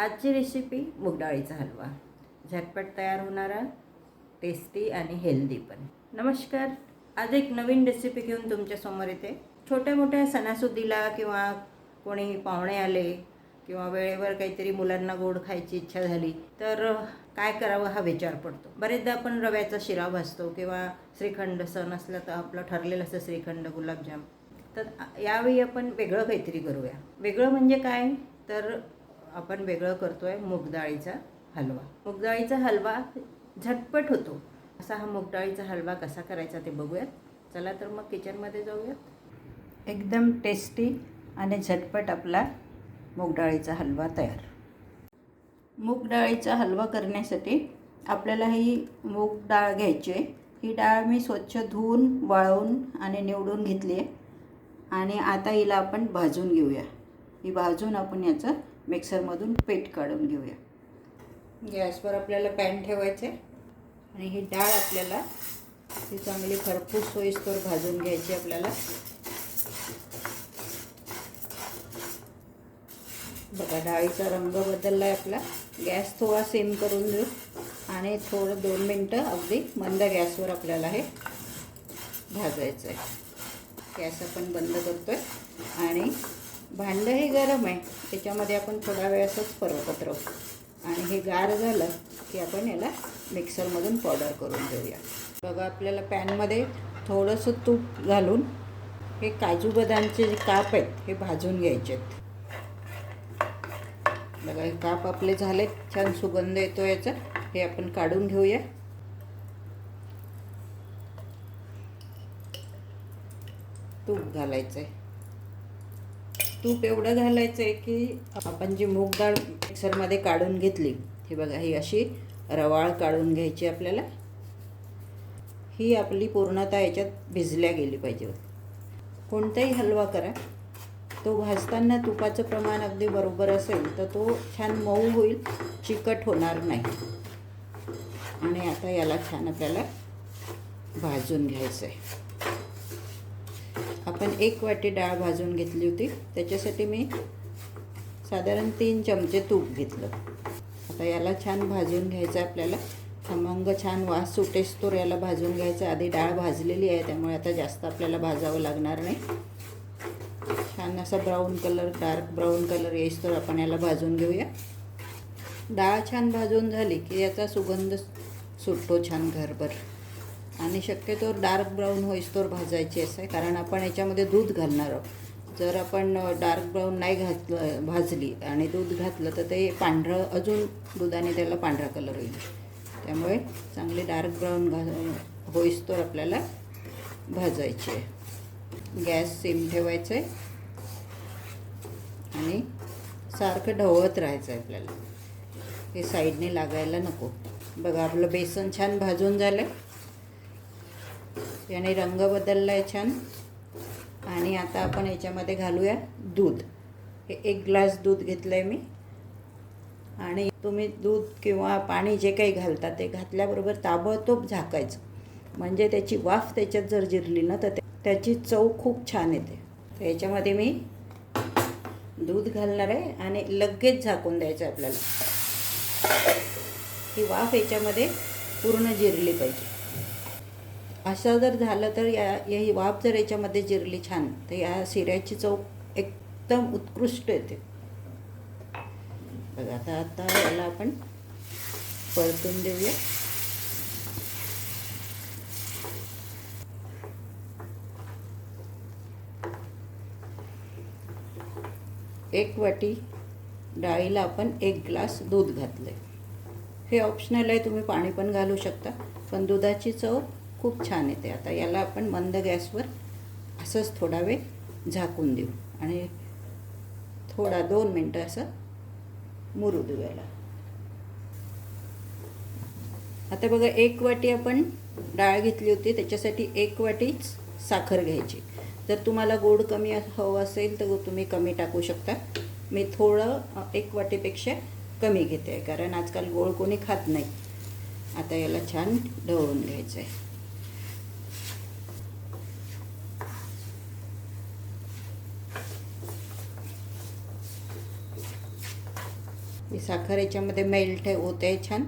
आजची रेसिपी मुगडाळीचा हलवा. झटपट तयार होणारा टेस्टी आणि हेल्दी पण. नमस्कार. आज एक नवीन रेसिपी घेऊन तुमच्यासमोर येते. छोट्या मोठ्या सणासुदीला किंवा कोणी पाहुणे आले किंवा वेळेवर काहीतरी मुलांना गोड खायची इच्छा झाली तर काय करावं हा विचार पडतो. बरेचदा आपण रव्याचा शिरा भासतो किंवा श्रीखंड सण असला तर आपलं ठरलेलं असतं श्रीखंड गुलाबजाम. तर यावेळी आपण वेगळं काहीतरी करूया. वेगळं म्हणजे काय? तर आपण वेगळं करतो आहे मुगडाळीचा हलवा. मुगडाळीचा हलवा झटपट होतो. असा हा मुगडाळीचा हलवा कसा करायचा ते बघूयात. चला तर मग किचनमध्ये जाऊयात. एकदम टेस्टी आणि झटपट आपला मुगडाळीचा हलवा तयार. मूगडाळीचा हलवा करण्यासाठी आपल्याला ही मूग डाळ घ्यायची आहे. ही डाळ मी स्वच्छ धुवून वाळवून आणि निवडून घेतली आहे. आणि आता हिला आपण भाजून घेऊया. ही भाजून आपण याचं मिक्सरमधून पेट काढून घेऊया. गॅसवर आपल्याला पॅन ठेवायचे आणि ही डाळ आपल्याला ती चांगली खरपूस सोयीस्कर भाजून घ्यायची आपल्याला. बघा डाळीचा रंग बदलला आहे आपला. गॅस थोडा सेम करून देऊ आणि थोडं दोन मिनटं अगदी मंद गॅसवर आपल्याला हे भाजायचं आहे गॅस आपण बंद करतो आहे आणि भांडं हे गरम आहे. त्याच्यामध्ये आपण थोडा वेळ असंच परवतत राहू आणि हे गार झालं की आपण याला मिक्सरमधून पावडर करून घेऊया. बघा आपल्याला पॅनमध्ये थोडंसं तूप घालून हे काजू बदामचे जे काप आहेत हे भाजून घ्यायचे आहेत बघा हे काप आपले झालेत. छान सुगंध येतो याचा. हे आपण काढून घेऊया. तूप घालायचं आहे तूप एवढं घालायचं आहे की आपण जी मूग डाळ मिक्सरमध्ये काढून घेतली ही बघा ही अशी रवाळ काढून घ्यायची आपल्याला. ही आपली पूर्णतः याच्यात भिजल्या गेली पाहिजे. कोणताही हलवा करा. तो भाजताना तुपाचं प्रमाण अगदी बरोबर असेल तर तो छान मऊ होईल चिकट होणार नाही. आणि आता याला छान आपल्याला भाजून घ्यायचं आहे आपण एक वाटी डाळ भाजून घेतली होती. त्याच्यासाठी मी साधारण तीन चमचे तूप घेतलं. आता याला छान भाजून घ्यायचं आहे आपल्याला. खमंग छान वास सुटेस तर याला भाजून घ्यायचं. आधी डाळ भाजलेली आहे त्यामुळे आता जास्त आपल्याला भाजावं लागणार नाही. छान असा brown colour dark brown colour येईस तर आपण याला भाजून घेऊया. डाळ छान भाजून झाली की याचा सुगंध सुटतो छान घरभर. आणि शक्यतो डार्क ब्राऊन होईस्तोवर भाजायची असं आहे कारण आपण याच्यामध्ये दूध घालणार आहोत. जर आपण डार्क ब्राऊन नाही घातलं भाजली आणि दूध घातलं तर ते पांढरं अजून दुधाने त्याला पांढरा कलर होईल. त्यामुळे चांगली डार्क ब्राऊन घा होईस्तोवर आपल्याला भाजायची आहे. गॅस सिम ठेवायचं आहे. आणि सारखं ढवळत राहायचं आहे आपल्याला. हे साईडने लागायला नको. बघा आपलं बेसन छान भाजून झालं आहे याने रंग बदलला आहे छान. आणि आता आपण याच्यामध्ये घालूया दूध. हे एक ग्लास दूध घेतलं आहे मी. आणि तुम्ही दूध किंवा पाणी जे काही घालता ते घातल्याबरोबर ताबडतोब झाकायचं. म्हणजे त्याची वाफ त्याच्यात जर जिरली ना तर त्याची चव खूप छान येते. तर याच्यामध्ये मी दूध घालणार आहे आणि लगेच झाकून द्यायचं आहे आपल्याला. ही वाफ याच्यामध्ये पूर्ण जिरली पाहिजे. असं जर झालं तर या ही वाफ जर याच्यामध्ये जिरली छान तर या शिऱ्याची चव एकदम उत्कृष्ट येते. बघा आता आता याला आपण परतून देऊया. एक वाटी डाळीला आपण एक ग्लास दूध घातलं आहे हे ऑप्शनल आहे तुम्ही पाणी पण घालू शकता पण दुधाची चव खूप छान येते. आता याला आपण मंद गॅसवर असंच थोडा वेळ झाकून देऊ. आणि थोडा दोन मिनटं असं मुरू देऊ याला. आता बघा एक वाटी आपण डाळ घेतली होती. त्याच्यासाठी एक वाटीच साखर घ्यायची. जर तुम्हाला गोड कमी हवं असेल तर तुम्ही कमी टाकू शकता. मी थोडं एक वाटीपेक्षा कमी घेते कारण आजकाल गोड कोणी खात नाही. आता याला छान ढवळून घ्यायचं आहे ही साखर याच्यामध्ये मेल्ट होते छान.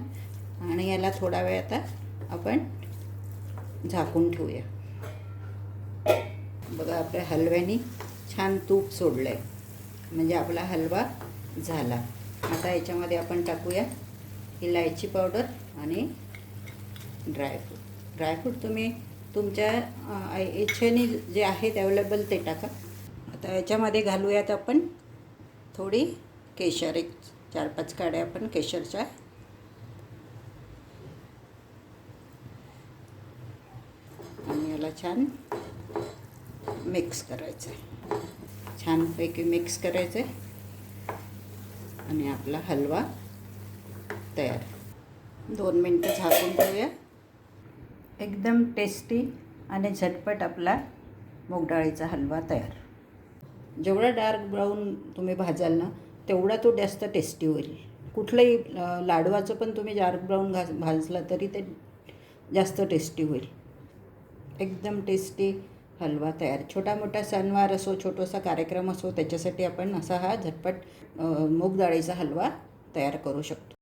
आणि याला थोडा वेळ आता आपण झाकून ठेवूया. बघा आपल्या हलव्यानी छान तूप सोडलं आहे म्हणजे आपला हलवा झाला. आता याच्यामध्ये आपण टाकूया इलायची पावडर आणि ड्रायफ्रूट ड्रायफ्रूट तुम्ही तुमच्या इच्छेने जे आहेत अवेलेबल ते टाका. आता याच्यामध्ये घालूयात आपण थोडी केशर एक चार पाच काड्या आपण केशरच्या. आणि याला छान मिक्स करायचं आहे. छानपैकी मिक्स करायचं आहे. आणि आपला हलवा तयार दोन मिनटं झाकून ठेवूया. एकदम टेस्टी आणि झटपट आपला मूग डाळीचा हलवा तयार. जेवढा डार्क ब्राऊन तुम्ही भाजाल ना तेवढा तो जास्त टेस्टी होईल. कुठलंही लाडवाचं पण तुम्ही डार्क ब्राऊन घास भाजला तरी ते जास्त टेस्टी होईल. एकदम टेस्टी हलवा तयार. छोटा मोठा सणवार असो छोटासा कार्यक्रम असो त्याच्यासाठी आपण असा हा झटपट मूग डाळीचा हलवा तयार करू शकतो.